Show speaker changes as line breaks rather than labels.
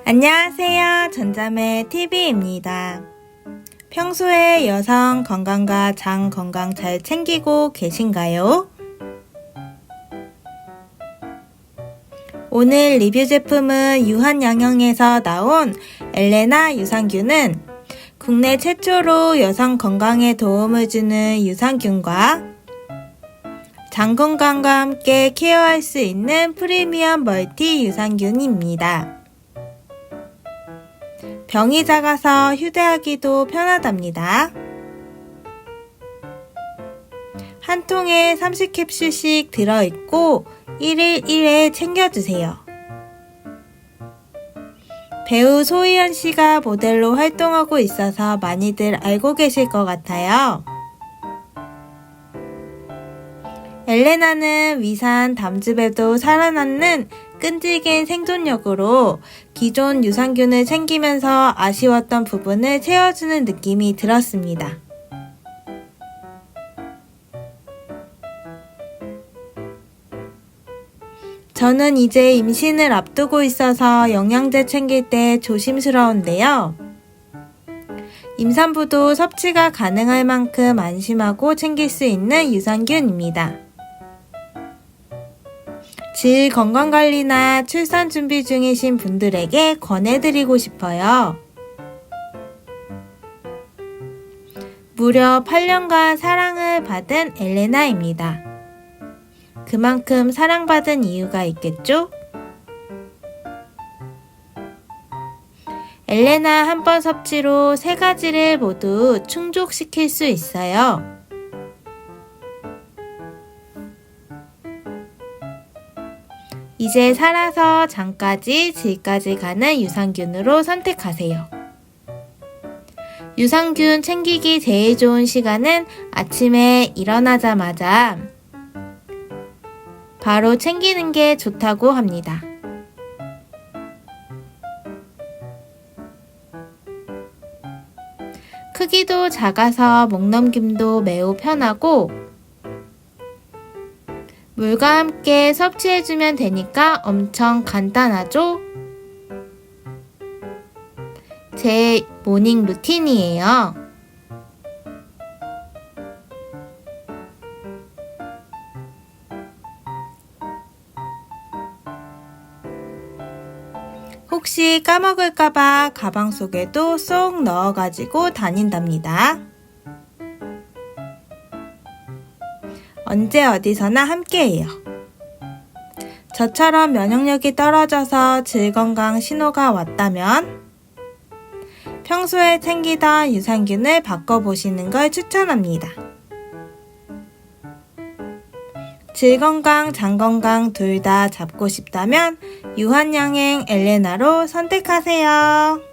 안녕하세요. 전자매 TV입니다. 평소에 여성 건강과 장 건강 잘 챙기고 계신가요? 오늘 리뷰 제품은 유한양형에서 나온 엘레나 유산균은 국내 최초로 여성 건강에 도움을 주는 유산균과 장 건강과 함께 케어할 수 있는 프리미엄 멀티 유산균입니다. 병이 작아서 휴대하기도 편하답니다. 한 통에 30캡슐씩 들어있고 1일 1회 챙겨주세요. 배우 소희연 씨가 모델로 활동하고 있어서 많이들 알고 계실 것 같아요. 엘레나는 위산 담즙에도 살아남는 끈질긴 생존력으로 기존 유산균을 챙기면서 아쉬웠던 부분을 채워주는 느낌이 들었습니다. 저는 이제 임신을 앞두고 있어서 영양제 챙길 때 조심스러운데요. 임산부도 섭취가 가능할 만큼 안심하고 챙길 수 있는 유산균입니다. 질 건강관리나 출산 준비 중이신 분들에게 권해드리고 싶어요. 무려 8년간 사랑을 받은 엘레나입니다. 그만큼 사랑받은 이유가 있겠죠? 엘레나 한 번 섭취로 세 가지를 모두 충족시킬 수 있어요. 이제 살아서 장까지 질까지 가는 유산균으로 선택하세요. 유산균 챙기기 제일 좋은 시간은 아침에 일어나자마자 바로 챙기는 게 좋다고 합니다. 크기도 작아서 목넘김도 매우 편하고 물과 함께 섭취해주면 되니까 엄청 간단하죠? 제 모닝 루틴이에요. 혹시 까먹을까봐 가방 속에도 쏙 넣어가지고 다닌답니다. 언제 어디서나 함께해요. 저처럼 면역력이 떨어져서 질건강 신호가 왔다면 평소에 챙기던 유산균을 바꿔보시는 걸 추천합니다. 질건강, 장건강 둘 다 잡고 싶다면 유한양행 엘레나로 선택하세요.